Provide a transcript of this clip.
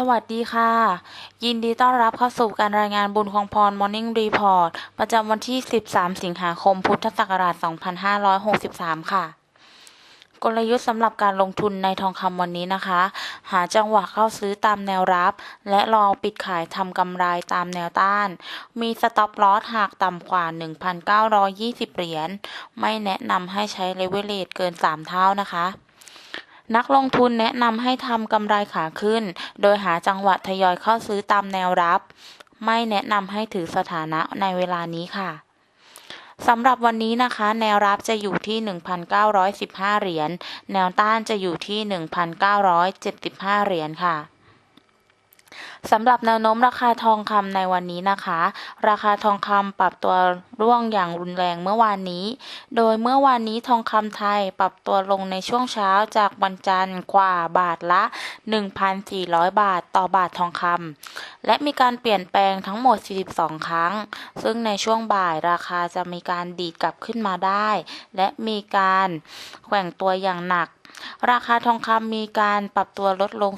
สวัสดีค่ะ ยินดีต้อนรับเข้าสู่การรายงานบุญของพร Morning Report ประจำวันที่ 13 สิงหาคม พุทธศักราช 2563 ค่ะ กลยุทธ์สำหรับการลงทุนในทองคำวันนี้นะคะ หาจังหวะเข้าซื้อตามแนวรับ และรอปิดขายทำกำไรตามแนวต้าน มีสต็อปลอสหากต่ำกว่า 1,920 เหรียญ ไม่แนะนำให้ใช้เลเวลเลตเกิน 3 เท่านะคะ นักลงทุนแนะนำให้ทำกำไรขาขึ้น โดยหาจังหวะทยอยเข้าซื้อตามแนวรับ ไม่แนะนำให้ถือสถานะในเวลานี้ค่ะสำหรับวันนี้นะคะ แนวรับจะอยู่ที่ 1,915 เหรียญ แนวต้านจะอยู่ที่ 1,975 เหรียญค่ะ สำหรับแนวโน้มราคาทองคำในวันนี้นะคะ ราคาทองคำปรับตัวร่วงอย่างรุนแรงเมื่อวานนี้ โดยเมื่อวานนี้ทองคำไทยปรับตัวลงในช่วงเช้าจากวันจันทร์กว่าบาทละ 1,400 บาทต่อบาททองคำและมีการเปลี่ยนแปลงทั้งหมด 42 ครั้ง ซึ่งในช่วงบ่ายราคาจะมีการดีดกลับขึ้นมาได้ และมีการแกว่งตัวอย่างหนักราคาทองคำมีการปรับตัวลดลง